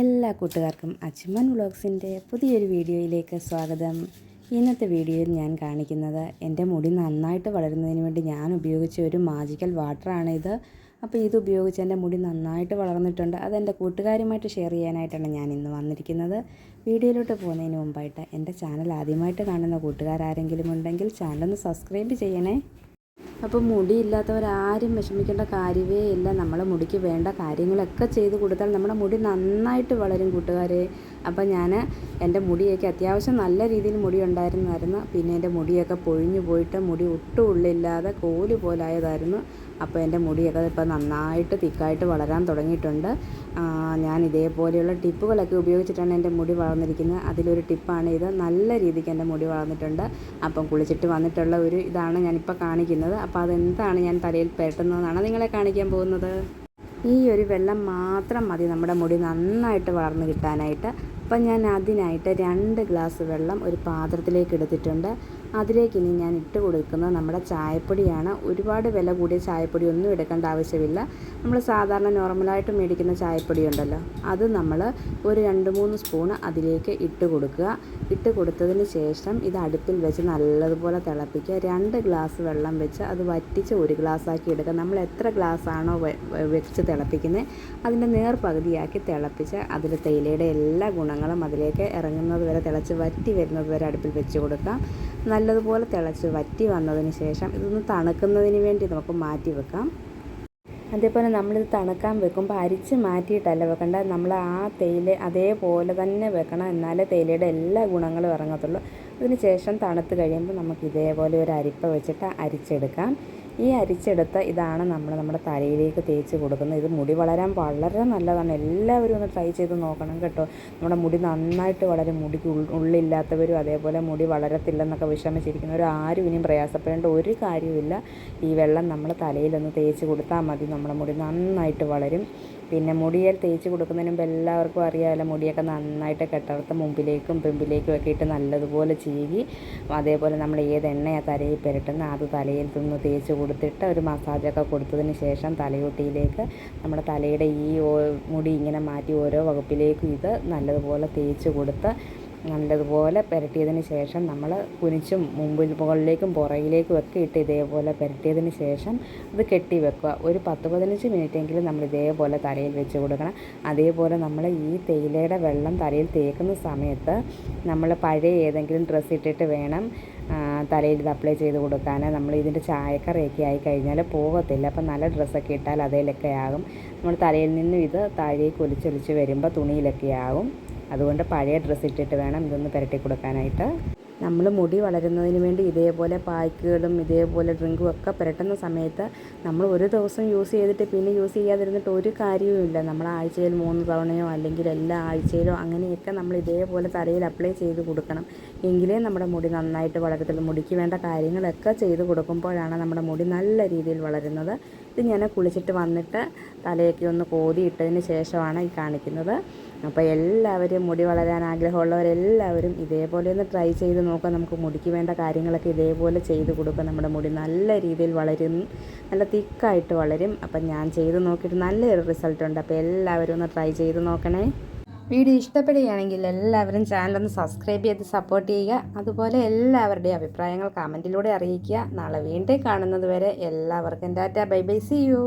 എല്ലാ കൂട്ടുകാർക്കും അച്ചുമൻ വ്ളോഗ്സിന്റെ പുതിയൊരു വീഡിയോയിലേക്ക് സ്വാഗതം. ഇന്നത്തെ വീഡിയോയിൽ ഞാൻ കാണിക്കുന്നത് എന്റെ മുടി നന്നായിട്ട് വളരുന്നതിന് വേണ്ടി ഞാൻ ഉപയോഗിച്ച ഒരു മാജിക്കൽ വാട്ടറാണ് ഇത്. അപ്പോൾ ഇത് ഉപയോഗിച്ച് എന്റെ മുടി നന്നായിട്ട് വളർന്നിട്ടുണ്ട്. അതെന്റെ കൂട്ടുകാരുമായിട്ട് ഷെയർ ചെയ്യാനായിട്ടാണ് ഞാൻ ഇന്ന് വന്നിരിക്കുന്നത്. വീഡിയോയിലോട്ട് പോകുന്നതിന് മുമ്പായിട്ട് എന്റെ ചാനൽ ആദ്യമായിട്ട് കാണുന്ന കൂട്ടുകാരാരെങ്കിലും ഉണ്ടെങ്കിൽ ചാനലൊന്ന് സബ്സ്ക്രൈബ് ചെയ്യണേ. അപ്പോൾ മുടിയില്ലാത്തവരാരും വിഷമിക്കേണ്ട കാര്യമേ ഇല്ല. നമ്മളെ മുടിക്ക് വേണ്ട കാര്യങ്ങളൊക്കെ ചെയ്ത് കൊടുത്താൽ നമ്മുടെ മുടി നന്നായിട്ട് വളരും കൂട്ടുകാരെ. അപ്പോൾ ഞാൻ എന്റെ മുടിയൊക്കെ അത്യാവശ്യം നല്ല രീതിയിൽ മുടി ഉണ്ടായിരുന്നായിരുന്നു പിന്നെ എന്റെ മുടിയൊക്കെ പൊഴിഞ്ഞു പോയിട്ട് മുടി ഒട്ടും ഉള്ളില്ലാതെ കോൽ പോലായതായിരുന്നു. അപ്പോൾ എന്റെ മുടിയൊക്കെ ഇപ്പോൾ നന്നായിട്ട് തിക്കായിട്ട് വളരാൻ തുടങ്ങിയിട്ടുണ്ട്. ഞാൻ ഇതേപോലെയുള്ള ടിപ്പുകളൊക്കെ ഉപയോഗിച്ചിട്ടാണ് എന്റെ മുടി വളർന്നിരിക്കുന്നത്. അതിലൊരു ടിപ്പാണ് ഇത്. നല്ല രീതിക്ക് എന്റെ മുടി വളർന്നിട്ടുണ്ട്. അപ്പം കുളിച്ചിട്ട് വന്നിട്ടുള്ള ഒരു ഇതാണ് ഞാനിപ്പോൾ കാണിക്കുന്നത്. അപ്പോൾ അതെന്താണ് ഞാൻ തലയിൽ പുരട്ടുന്നതെന്നാണ് നിങ്ങളെ കാണിക്കാൻ പോകുന്നത്? ഈ ഒരു വെള്ളം മാത്രം മതി നമ്മുടെ മുടി നന്നായിട്ട് വളർന്നു കിട്ടാനായിട്ട്. അപ്പം ഞാൻ അതിനായിട്ട് രണ്ട് ഗ്ലാസ് വെള്ളം ഒരു പാത്രത്തിലേക്ക് എടുത്തിട്ടുണ്ട്. അതിലേക്ക് ഇനി ഞാൻ ഇട്ട് കൊടുക്കുന്നത് നമ്മുടെ ചായപ്പൊടിയാണ്. ഒരുപാട് വില കൂടിയ ചായപ്പൊടി ഒന്നും എടുക്കേണ്ട ആവശ്യമില്ല. നമ്മൾ സാധാരണ നോർമലായിട്ട് മേടിക്കുന്ന ചായപ്പൊടി ഉണ്ടല്ലോ അത് നമ്മൾ ഒരു രണ്ട് മൂന്ന് സ്പൂൺ അതിലേക്ക് ഇട്ട് കൊടുക്കുക. ഇട്ട് കൊടുത്തതിന് ശേഷം ഇത് അടുപ്പിൽ വെച്ച് നല്ലതുപോലെ തിളപ്പിക്കുക. രണ്ട് ഗ്ലാസ് വെള്ളം വെച്ച് അത് വറ്റിച്ച് ഒരു ഗ്ലാസ് ആക്കി എടുക്കുക. നമ്മൾ എത്ര ഗ്ലാസ് ആണോ വെ- വെ- വെച്ച് തിളപ്പിക്കുന്നത് അതിന്റെ നേർ പകുതിയാക്കി തിളപ്പിച്ച് അതിൽ തേയിലയുടെ എല്ലാ ഗുണങ്ങളും അതിലേക്ക് ഇറങ്ങുന്നത് വരെ തിളച്ച് വറ്റി വരുന്നത് വരെ അടുപ്പിൽ വെച്ച് കൊടുക്കാം നല്ലതുപോലെ തിളച്ച് വറ്റി വന്നതിന് ശേഷം ഇതൊന്ന് തണുക്കുന്നതിന് വേണ്ടി നമുക്ക് മാറ്റി വെക്കാം. അതേപോലെ നമ്മളിത് തണുക്കാൻ വെക്കുമ്പോൾ അരിച്ച് മാറ്റിയിട്ടല്ല വെക്കേണ്ട. നമ്മൾ ആ തേയില അതേപോലെ തന്നെ വെക്കണം. എന്നാലേ തേയിലയുടെ എല്ലാ ഗുണങ്ങളും ഇറങ്ങത്തുള്ളൂ. അതിന് ശേഷം തണുത്ത് കഴിയുമ്പോൾ നമുക്ക് ഇതേപോലെ ഒരു അരിപ്പ വെച്ചിട്ട് അരിച്ചെടുക്കാം. ഈ അരിച്ചെടുത്ത ഇതാണ് നമ്മൾ നമ്മുടെ തലയിലേക്ക് തേച്ച് കൊടുക്കുന്നത്. ഇത് മുടി വളരാൻ വളരെ നല്ലതാണ്. എല്ലാവരും ഒന്ന് ട്രൈ ചെയ്ത് നോക്കണം കേട്ടോ. നമ്മുടെ മുടി നന്നായിട്ട് വളരും. മുടിക്ക് ഉള്ളില്ലാത്തവരും അതേപോലെ മുടി വളരത്തില്ലെന്നൊക്കെ വിഷമിച്ചിരിക്കുന്നവരും ആരും ഇനിയും പ്രയാസപ്പെടേണ്ട ഒരു കാര്യവുമില്ല. ഈ വെള്ളം നമ്മൾ തലയിലൊന്ന് തേച്ച് കൊടുത്താൽ മതി. നമ്മുടെ മുടി നന്നായിട്ട് വളരും. പിന്നെ മുടിയിൽ തേച്ച് കൊടുക്കുന്നതിന് മുമ്പ് എല്ലാവർക്കും അറിയാമല്ലോ മുടിയൊക്കെ നന്നായിട്ട് കെട്ടർത്ത് മുമ്പിലേക്കും പെമ്പിലേക്കും ഒക്കെ ഇട്ട് നല്ലതുപോലെ ചീകി അതേപോലെ നമ്മൾ ഏത് എണ്ണയാണ് തലയിൽ പുരട്ടുന്ന അത് തലയിൽ നിന്ന് തേച്ച് കൊടുത്തിട്ട് ഒരു മസാജൊക്കെ കൊടുത്തതിന് ശേഷം തലയൊട്ടിയിലേക്ക് നമ്മുടെ തലയുടെ ഈ മുടി ഇങ്ങനെ മാറ്റി ഓരോ വകുപ്പിലേക്കും ഇത് നല്ലതുപോലെ തേച്ച് കൊടുത്ത് നല്ലതുപോലെ പുരട്ടിയതിന് ശേഷം നമ്മൾ കുനിച്ചും മുമ്പിൽ മുകളിലേക്കും പുറകിലേക്കും ഒക്കെ ഇട്ട് ഇതേപോലെ പുരട്ടിയതിന് ശേഷം അത് കെട്ടി വെക്കുക. ഒരു പത്ത് പതിനഞ്ച് മിനിറ്റെങ്കിലും നമ്മൾ ഇതേപോലെ തലയിൽ വെച്ച് കൊടുക്കണം. അതേപോലെ നമ്മൾ ഈ തേയിലയുടെ വെള്ളം തലയിൽ തേക്കുന്ന സമയത്ത് നമ്മൾ പഴയ ഏതെങ്കിലും ഡ്രസ്സ് ഇട്ടിട്ട് വേണം തലയിൽ ഇത് അപ്ലൈ ചെയ്ത് കൊടുക്കാൻ. നമ്മൾ ഇതിന്റെ ചായക്കറയൊക്കെ ആയി കഴിഞ്ഞാൽ പോകത്തില്ല. അപ്പം നല്ല ഡ്രസ്സൊക്കെ ഇട്ടാൽ അതേലൊക്കെ ആകും. നമ്മൾ തലയിൽ നിന്നും ഇത് താഴേക്ക് ഒലിച്ചൊലിച്ച് വരുമ്പോൾ തുണിയിലൊക്കെ ആകും. അതുകൊണ്ട് പഴയ ഡ്രസ്സ് ഇട്ടിട്ട് വേണം ഇതൊന്ന് പുരട്ടി കൊടുക്കാനായിട്ട്. നമ്മൾ മുടി വളരുന്നതിന് വേണ്ടി ഇതേപോലെ പായ്ക്കുകളും ഇതേപോലെ ഡ്രിങ്കും ഒക്കെ പുരട്ടുന്ന സമയത്ത് നമ്മൾ ഒരു ദിവസം യൂസ് ചെയ്തിട്ട് പിന്നെ യൂസ് ചെയ്യാതിരുന്നിട്ട് ഒരു കാര്യവുമില്ല നമ്മൾ ആഴ്ചയിൽ മൂന്ന് തവണയോ അല്ലെങ്കിൽ എല്ലാ ആഴ്ചയിലോ അങ്ങനെയൊക്കെ നമ്മൾ ഇതേപോലെ തലയിൽ അപ്ലൈ ചെയ്ത് കൊടുക്കണം. എങ്കിലേ നമ്മുടെ മുടി നന്നായിട്ട് വളരത്തുള്ളൂ. മുടിക്ക് വേണ്ട കാര്യങ്ങളൊക്കെ ചെയ്ത് കൊടുക്കുമ്പോഴാണ് നമ്മുടെ മുടി നല്ല രീതിയിൽ വളരുന്നത്. ഇത് ഞാൻ കുളിച്ചിട്ട് വന്നിട്ട് തലയൊക്കെ ഒന്ന് കോതി ഇട്ടതിന് ശേഷമാണ് ഈ കാണിക്കുന്നത്. അപ്പോൾ എല്ലാവരും മുടി വളരാൻ ആഗ്രഹമുള്ളവരെല്ലാവരും ഇതേപോലെ ഒന്ന് ട്രൈ ചെയ്ത് നോക്കാം നമുക്ക് മുടിക്ക് വേണ്ട കാര്യങ്ങളൊക്കെ ഇതേപോലെ ചെയ്ത് കൊടുക്കുക. നമ്മുടെ മുടി നല്ല രീതിയിൽ വളരും. നല്ല തിക്കായിട്ട് വളരും. അപ്പം ഞാൻ ചെയ്ത് നോക്കിയിട്ട് നല്ലൊരു റിസൾട്ടുണ്ട് അപ്പോൾ എല്ലാവരും ഒന്ന് ട്രൈ ചെയ്ത് നോക്കണേ. വീഡിയോ ഇഷ്ടപ്പെടുകയാണെങ്കിൽ എല്ലാവരും ചാനലൊന്ന് സബ്സ്ക്രൈബ് ചെയ്ത് സപ്പോർട്ട് ചെയ്യുക. അതുപോലെ എല്ലാവരുടെയും അഭിപ്രായങ്ങൾ കമന്റിലൂടെ അറിയിക്കുക. നാളെ വീണ്ടും കാണുന്നത് വരെ എല്ലാവർക്കും tata. Bye bye. See you